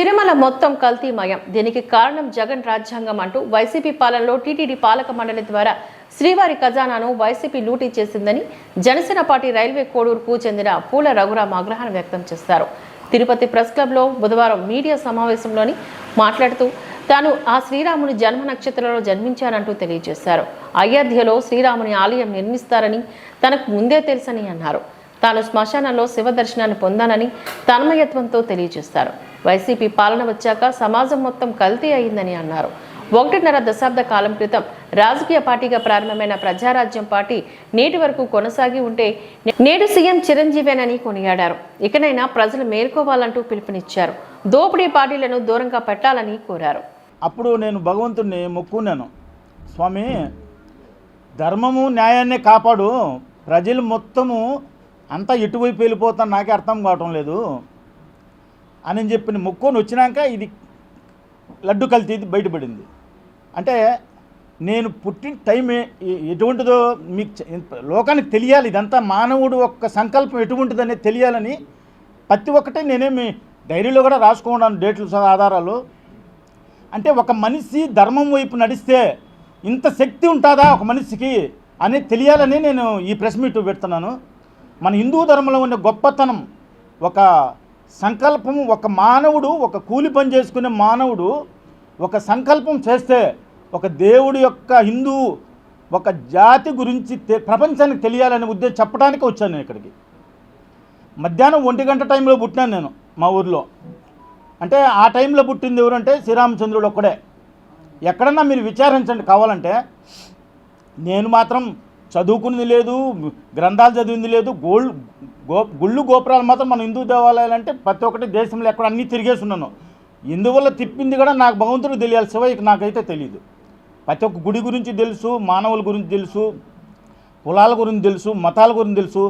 తిరుమల మొత్తం కల్తీమయం. దీనికి కారణం జగన్ రాజ్యాంగం అంటూ వైసీపీ పాలనలో టీటీడీ పాలక మండలి ద్వారా శ్రీవారి ఖజానాను వైసీపీ లూటీ చేసిందని జనసేన పార్టీ రైల్వే కోడూరుకు చెందిన పూల రఘురాం ఆగ్రహాన్ని వ్యక్తం చేశారు. తిరుపతి ప్రెస్ క్లబ్లో బుధవారం మీడియా సమావేశంలోని మాట్లాడుతూ తాను ఆ శ్రీరాముని జన్మ నక్షత్రంలో జన్మించానంటూ తెలియజేశారు. అయోధ్యలో శ్రీరాముని ఆలయం నిర్మిస్తారని తనకు ముందే తెలుసని అన్నారు. తాను శ్మశానంలో శివ దర్శనాన్ని పొందానని తన్మయత్వంతో తెలియజేశారు. వైసీపీ పాలన వచ్చాక సమాజం మొత్తం కల్తీ అయిందని అన్నారు. ఒకటిన్నర దశాబ్ద కాలం క్రితం రాజకీయ పార్టీగా ప్రారంభమైన ప్రజారాజ్యం పార్టీ నేటి వరకు కొనసాగి ఉంటే నేడు సీఎం చిరంజీవేనని కొనియాడారు. ఇకనైనా ప్రజలు మేల్కోవాలంటూ పిలుపునిచ్చారు. దోపిడీ పార్టీలను దూరంగా పెట్టాలని కోరారు. అప్పుడు నేను భగవంతుణ్ణి మొక్కున్నాను. స్వామి ధర్మము న్యాయాన్ని కాపాడు. ప్రజలు మొత్తము అంతా ఎటువైపు వెళ్ళిపోతాను నాకే అర్థం కావటం లేదు. అని చెప్పిన మొక్కుని వచ్చినాక ఇది లడ్డు కల్తీ ఇది బయటపడింది. అంటే నేను పుట్టిన టైం ఎటువంటిదో మీకు లోకానికి తెలియాలి. ఇదంతా మానవుడు ఒక్క సంకల్పం ఎటువంటిదనేది తెలియాలని ప్రతి ఒక్కటే నేనేమి డైరీలో కూడా రాసుకున్నాను డేట్లు ఆధారాలు. అంటే ఒక మనిషి ధర్మం వైపు నడిస్తే ఇంత శక్తి ఉంటుందా ఒక మనిషికి అనేది తెలియాలని నేను ఈ ప్రెస్ మీట్ పెడుతున్నాను. మన హిందూ ధర్మంలో ఉన్న గొప్పతనం ఒక సంకల్పం ఒక మానవుడు ఒక కూలి పని చేసుకునే మానవుడు ఒక సంకల్పం చేస్తే ఒక దేవుడి యొక్క హిందూ ఒక జాతి గురించి తె- ప్రపంచానికి తెలియాలనే ఉద్దేశం చెప్పడానికి వచ్చాను నేను ఇక్కడికి. మధ్యాహ్నం ఒంటి గంట టైంలో పుట్టినాను నేను మా ఊర్లో. అంటే ఆ టైంలో పుట్టింది ఎవరంటే శ్రీరామచంద్రుడు ఒక్కడే. ఎక్కడన్నా మీరు విచారించండి కావాలంటే నేను మాత్రం చదువుకున్నది లేదు గ్రంథాలు చదివింది లేదు గోల్ గో గుళ్ళు గోపురాలు మాత్రం మన హిందూ దేవాలయాలు అంటే ప్రతి ఒక్కటి దేశంలో ఎక్కడ అన్నీ తిరిగేసి ఉన్నాను. ఇందువల్ల తిప్పింది కూడా నాకు భగవంతుడికి తెలియాలి శివయ్యకి నాకైతే తెలియదు ప్రతి ఒక్క గుడి గురించి తెలుసు మానవుల గురించి తెలుసు కులాల గురించి తెలుసు మతాల గురించి తెలుసు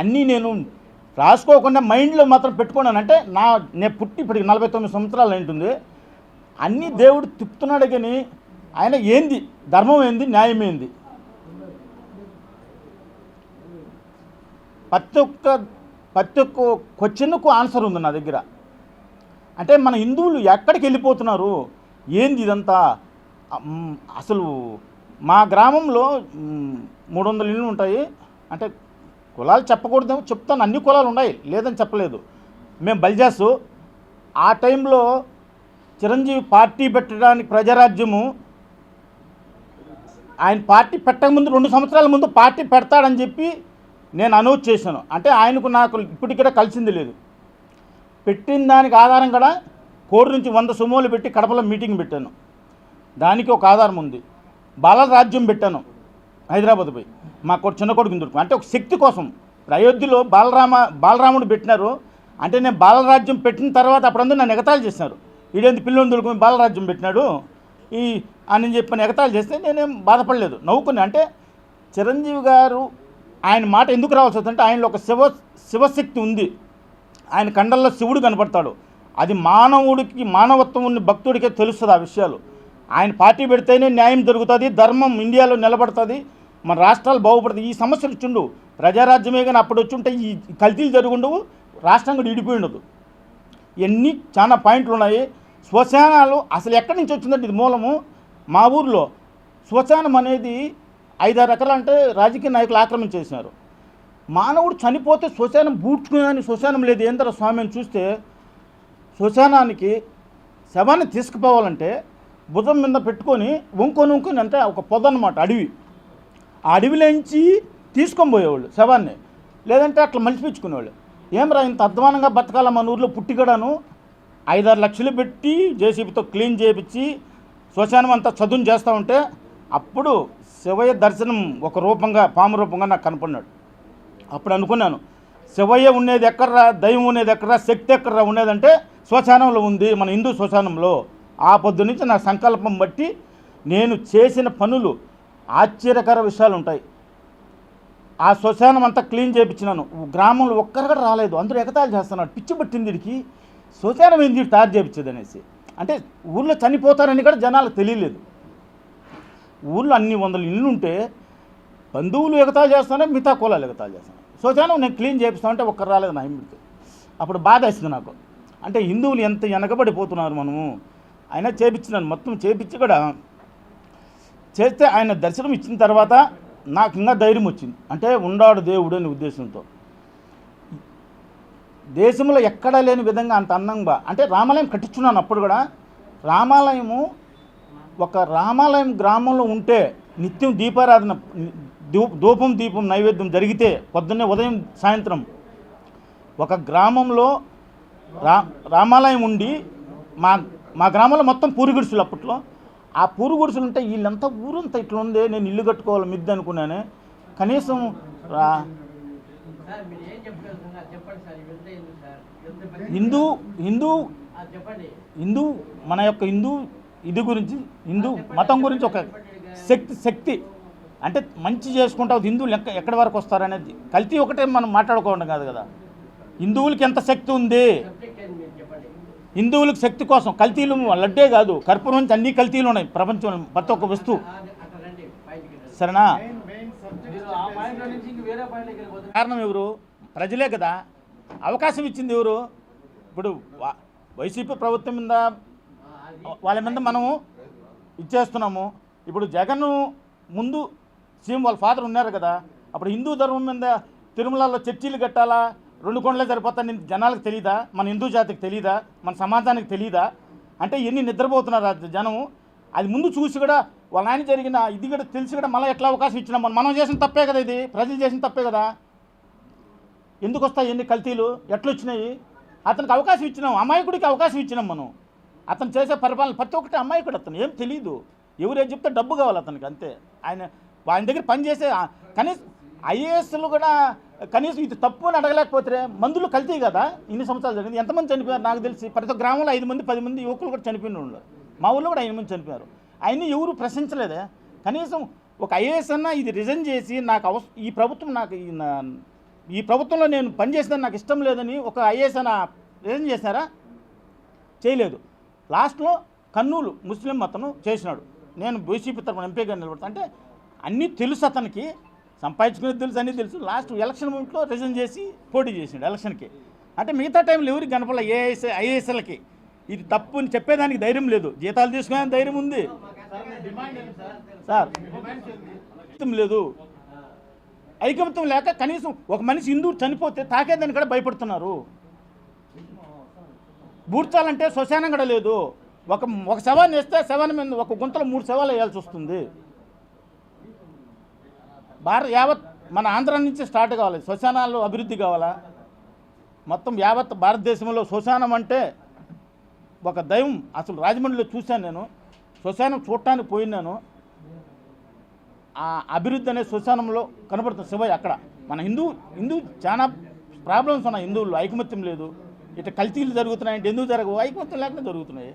అన్నీ నేను రాసుకోకుండా మైండ్లో మాత్రం పెట్టుకున్నాను. అంటే నా నేను పుట్టి ఇప్పటికి నలభై తొమ్మిది సంవత్సరాలు ఉంటుంది అన్నీ దేవుడు తిప్పుతున్నాడు కానీ ఆయన ఏంది? ధర్మం ఏంది? న్యాయం ఏంది? ప్రతి ఒక్క ప్రతి ఒక్క క్వశ్చన్కు ఆన్సర్ ఉంది నా దగ్గర. అంటే మన హిందువులు ఎక్కడికి వెళ్ళిపోతున్నారు? ఏంది ఇదంతా? అసలు మా గ్రామంలో మూడు వందల ఇళ్ళు ఉంటాయి. అంటే కులాలు చెప్పకూడదేమో చెప్తాను. అన్ని కులాలు ఉన్నాయి. లేదని చెప్పలేదు. మేము బలిజాసు. ఆ టైంలో చిరంజీవి పార్టీ పెట్టడానికి ప్రజారాజ్యము ఆయన పార్టీ పెట్టకముందు రెండు సంవత్సరాల ముందు పార్టీ పెడతాడని చెప్పి నేను అనౌన్స్ చేశాను. అంటే ఆయనకు నాకు ఇప్పటికీ కలిసింది లేదు. పెట్టిన దానికి ఆధారం కూడా కోటి నుంచి వంద సుమోలు పెట్టి కడపలో మీటింగ్ పెట్టాను. దానికి ఒక ఆధారం ఉంది. బాలల రాజ్యం పెట్టాను హైదరాబాద్ పోయి. మా కొడు చిన్న కొడుకు దొరుకు అంటే ఒక శక్తి కోసం. అయోధ్యలో బాలరామ బాలరాముడు పెట్టినారు. అంటే నేను బాలరాజ్యం పెట్టిన తర్వాత అప్పుడందరూ నన్ను ఎగతాళి చేశారు. వీడేంది పిల్లలు దొరుకుని బాలరాజ్యం పెట్టినాడు. ఈ అని చెప్పని ఎగతాలు చేస్తే నేనేం బాధపడలేదు. నవ్వుకుని అంటే చిరంజీవి గారు ఆయన మాట ఎందుకు రావాల్సి వస్తుందంటే ఆయనలో ఒక శివ శివశక్తి ఉంది. ఆయన కండల్లో శివుడు కనపడతాడు. అది మానవుడికి మానవత్వం ఉన్న భక్తుడికే తెలుస్తుంది ఆ విషయాలు. ఆయన పార్టీ పెడితేనే న్యాయం జరుగుతుంది ధర్మం ఇండియాలో నిలబడుతుంది మన రాష్ట్రాలు బాగుపడుతుంది. ఈ సమస్యలు వచ్చిండు ప్రజారాజ్యమే కానీ అప్పుడు వచ్చి ఉంటే ఈ కల్తీలు జరుగుండవు రాష్ట్రం కూడా ఇడిపోయి ఉండదు ఎన్ని చాలా పాయింట్లు ఉన్నాయి. శ్మశానాలు అసలు ఎక్కడి నుంచి వచ్చిందంటే ఇది మూలము? మా ఊర్లో శ్మశానం అనేది ఐదారు ఎకరాలు అంటే రాజకీయ నాయకులు ఆక్రమించేసినారు మానవుడు చనిపోతే శ్మశానం బూడ్చుకునే శ్మశానం లేదు. ఏందర స్వామి అని చూస్తే శ్మశానానికి శవాన్ని తీసుకుపోవాలంటే భుజం మీద పెట్టుకొని వంకొని వంకొని అంటే ఒక పొద అనమాట అడవి. ఆ అడవిలోంచి తీసుకొని పోయేవాళ్ళు శవాన్ని. లేదంటే అట్లా మలిచిపించుకునేవాళ్ళు ఏమరా ఇంత అధ్వానంగా బతకాల మన ఊర్లో పుట్టిగడను? ఐదారు లక్షలు పెట్టి జేసీబీతో క్లీన్ చేయించి శ్మశానం అంతా చదును చేస్తూ ఉంటే అప్పుడు శివయ్య దర్శనం ఒక రూపంగా పాము రూపంగా నాకు కనపడినాడు. అప్పుడు అనుకున్నాను శివయ్య ఉండేది ఎక్కడరా దైవం ఉండేది ఎక్కడరా శక్తి ఎక్కడరా ఉండేదంటే శ్మశానంలో ఉంది మన హిందూ శ్మశానంలో. ఆ పొద్దు నుంచి నా సంకల్పం బట్టి నేను చేసిన పనులు ఆశ్చర్యకర విషయాలు ఉంటాయి ఆ శ్మశానం అంతా క్లీన్ చేయించినాను గ్రామంలో ఒక్కరు కూడా రాలేదు. అందరూ ఎగతాలు చేస్తున్నాడు పిచ్చి పట్టింది వీడికి. శ్మశానం ఏంది తయారు చేయించేది అనేసి. అంటే ఊళ్ళో చనిపోతారని కూడా జనాలకు తెలియలేదు. ఊళ్ళో అన్ని వందల ఇళ్ళు ఉంటే బంధువులు ఎగతా చేస్తానే మిగతా కులాలు ఎగతా చేస్తాను. శ్మశానం నేను క్లీన్ చేపిస్తా అంటే ఒక్కరు రాలేదు నా ఇంటికి. అప్పుడు బాధ వేసింది నాకు. అంటే హిందువులు ఎంత వెనకబడిపోతున్నారు మనము? ఆయన చేపించినాను మొత్తం చేపించి కూడా చేస్తే ఆయన దర్శనం ఇచ్చిన తర్వాత నాకు ఇంకా ధైర్యం వచ్చింది. అంటే ఉండాడు దేవుడు అనే ఉద్దేశంతో. దేశంలో ఎక్కడా లేని విధంగా అంత అందంగా అంటే రామాలయం కట్టించున్నాను అప్పుడు కూడా. రామాలయము ఒక రామాలయం గ్రామంలో ఉంటే నిత్యం దీపారాధన ధూపం దీపం నైవేద్యం జరిగితే పొద్దున్నే ఉదయం సాయంత్రం ఒక గ్రామంలో రా రామాలయం ఉండి మా మా గ్రామంలో మొత్తం పూరిగుడుసులు అప్పట్లో. ఆ పూరిగుడుసులు ఉంటే వీళ్ళంతా ఊరంతా ఇట్లా ఉంది నేను ఇల్లు కట్టుకోవాలి మిద్ది అనుకున్నానే. కనీసం రా హిందూ హిందూ హిందూ మన యొక్క హిందూ ఇది గురించి హిందూ మతం గురించి ఒక శక్తి శక్తి. అంటే మంచి చేసుకుంటావు హిందువులు ఎక్క ఎక్కడి వరకు వస్తారనేది. కల్తీ ఒకటే మనం మాట్లాడుకోవడం కాదు కదా. హిందువులకి ఎంత శక్తి ఉంది? హిందువులకు శక్తి కోసం. కల్తీలు లడ్డే కాదు. కర్పూరం నుంచి అన్ని కల్తీలు ఉన్నాయి ప్రపంచంలో ప్రతి ఒక్క వస్తువు. సరేనా? కారణం ఎవరు? ప్రజలే కదా. అవకాశం ఇచ్చింది ఎవరు? ఇప్పుడు వైసీపీ ప్రభుత్వం మీద వాళ్ళ మీద మనము ఇచ్చేస్తున్నాము. ఇప్పుడు జగన్ ముందు సీఎం వాళ్ళ ఫాదర్ ఉన్నారు కదా అప్పుడు హిందూ ధర్మం మీద తిరుమలలో చర్చీలు కట్టాలా? రెండు కొండలే సరిపోతాయని జనాలకు తెలియదా మన హిందూ జాతికి తెలియదా మన సమాజానికి తెలియదా అంటే ఎన్ని నిద్రపోతున్నారు జనం జనము? అది ముందు చూసి కూడా వాళ్ళ ఆయన జరిగిన ఇది కూడా తెలిసి కూడా మళ్ళీ ఎట్లా అవకాశం ఇచ్చినాం మనం? మనం చేసిన తప్పే కదా ఇది? ప్రజలు చేసిన తప్పే కదా? ఎందుకు వస్తాయి ఎన్ని కల్తీలు? ఎట్లొచ్చినాయి? అతనికి అవకాశం ఇచ్చినాం అమాయకుడికి అవకాశం ఇచ్చినాం మనం. అతను చేసే పరిపాలన ప్రతి ఒక్కటి అమ్మాయి కూడా అతను. ఏం తెలియదు ఎవరేం చెప్తే డబ్బు కావాలి అతనికి అంతే. ఆయన ఆయన దగ్గర పనిచేసే కనీసం ఐఏఎస్లు కూడా కనీసం ఇది తప్పు అని అడగలేకపోతే మందులు కల్తీ కదా. ఇన్ని సంవత్సరాలు జరిగింది. ఎంతమంది చనిపోయారు? నాకు తెలిసి ప్రతి ఒక్క గ్రామంలో ఐదు మంది పది మంది యువకులు కూడా చనిపోయిన వాళ్ళు. మా ఊళ్ళో కూడా ఐదు మంది చనిపోయారు. ఆయన్ని ఎవరు ప్రశ్నించలేదే. కనీసం ఒక ఐఏఎస్ అన్నా ఇది రిజైన్ చేసి నాకు అవస ఈ ప్రభుత్వం నాకు ఈ నా- ఈ ప్రభుత్వంలో నేను పనిచేసిన నాకు ఇష్టం లేదని ఒక ఐఏఎస్ అన్న రిజైన్ చేశారా? చేయలేదు. లాస్ట్లో కర్నూలు ముస్లిం అతను చేసినాడు. నేను బీసీపీ తరఫున ఎంపీగా నిలబడతా అంటే అన్నీ తెలుసు అతనికి. సంపాదించుకునేది తెలుసు అన్నీ తెలుసు. లాస్ట్ ఎలక్షన్ మూమెంట్లో రిజైన్ చేసి పోటీ చేసిండు ఎలక్షన్కి. అంటే మిగతా టైంలో ఎవరికి కనపడలే ఏఐఎస్ ఐఏఎస్ఎల్కి ఇది తప్పు అని చెప్పేదానికి ధైర్యం లేదు. జీతాలు తీసుకునే ధైర్యం ఉంది. సార్ లేదు. ఐకమత్యం లేక కనీసం ఒక మనిషి హిందువు చనిపోతే తాకేదాన్ని కూడా భయపడుతున్నారు. బూడ్చాలంటే శ్మశానం కూడా లేదు. ఒక ఒక శవాన్ని వేస్తే శవాన్ని మీద ఒక గుంతలో మూడు శవాలు వేయాల్సి వస్తుంది. భారత యావత్ మన ఆంధ్ర నుంచి స్టార్ట్ కావాలి. శ్మశానాలు అభివృద్ధి కావాలా? మొత్తం యావత్ భారతదేశంలో శ్మశానం అంటే ఒక దైవం అసలు రాజమండ్రిలో చూశాను నేను. శ్మశానం చూడటానికి పోయినాను ఆ అభివృద్ధి అనే శ్మశానంలో కనబడుతుంది శివయ్య అక్కడ. మన హిందూ హిందూ చాలా ప్రాబ్లమ్స్ ఉన్నాయి హిందువుల్లో. ఐకమత్యం లేదు. ఇట్లా కల్తీలు జరుగుతున్నాయంటే ఎందుకు జరగవు? ఐకమత్యం లేకుండా జరుగుతున్నాయి.